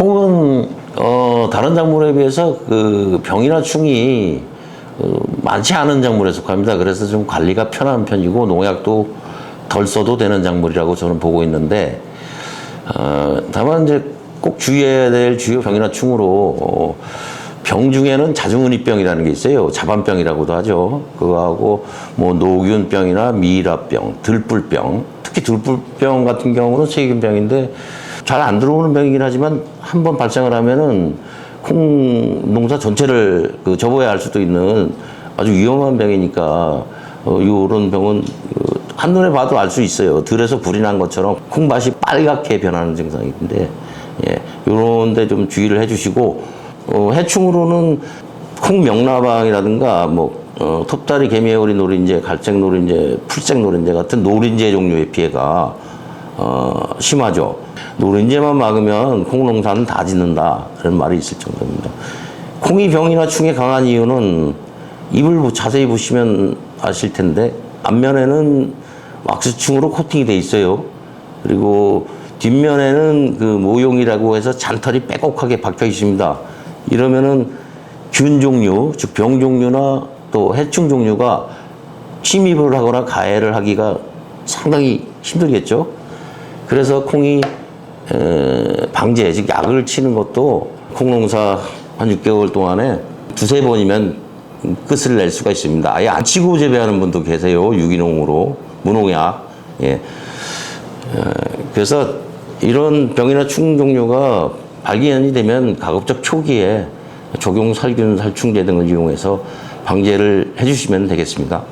콩은 어, 다른 작물에 비해서 그 병이나 충이 어, 많지 않은 작물에 속합니다. 그래서 좀 관리가 편한 편이고 농약도 덜 써도 되는 작물이라고 저는 보고 있는데 어, 다만 이제 꼭 주의해야 될 주요 병이나 충으로 어, 병 중에는 자중은이병이라는 게 있어요. 자반병이라고도 하죠. 그거하고 뭐 노균병이나 미이라병, 들불병, 특히 들불병 같은 경우는 세균병인데 잘 안 들어오는 병이긴 하지만 한 번 발생을 하면은 콩 농사 전체를 그 접어야 할 수도 있는 아주 위험한 병이니까 어, 이런 병은 그 한눈에 봐도 알 수 있어요. 들에서 불이 난 것처럼 콩밭이 빨갛게 변하는 증상인데, 예, 요런데 좀 주의를 해주시고, 어, 해충으로는 콩 명나방이라든가, 뭐, 어, 톱다리 개미애오리 노린재, 갈색 노린재, 풀색 노린재 같은 노린재 종류의 피해가, 어, 심하죠. 노린재만 막으면 콩 농사는 다 짓는다. 그런 말이 있을 정도입니다. 콩이 병이나 충에 강한 이유는 입을 자세히 보시면 아실 텐데 앞면에는 왁스충으로 코팅이 돼 있어요. 그리고 뒷면에는 그 모용이라고 해서 잔털이 빼곡하게 박혀 있습니다. 이러면은 균 종류, 즉 병 종류나 또 해충 종류가 침입을 하거나 가해를 하기가 상당히 힘들겠죠. 그래서 콩이 에, 방제, 즉 약을 치는 것도 콩농사 한 6개월 동안에 두세 번이면 끝을 낼 수가 있습니다. 아예 안 치고 재배하는 분도 계세요. 유기농으로 무농약. 예. 에, 그래서 이런 병이나 충 종류가 발견이 되면 가급적 초기에 적용 살균 살충제 등을 이용해서 방제를 해주시면 되겠습니다.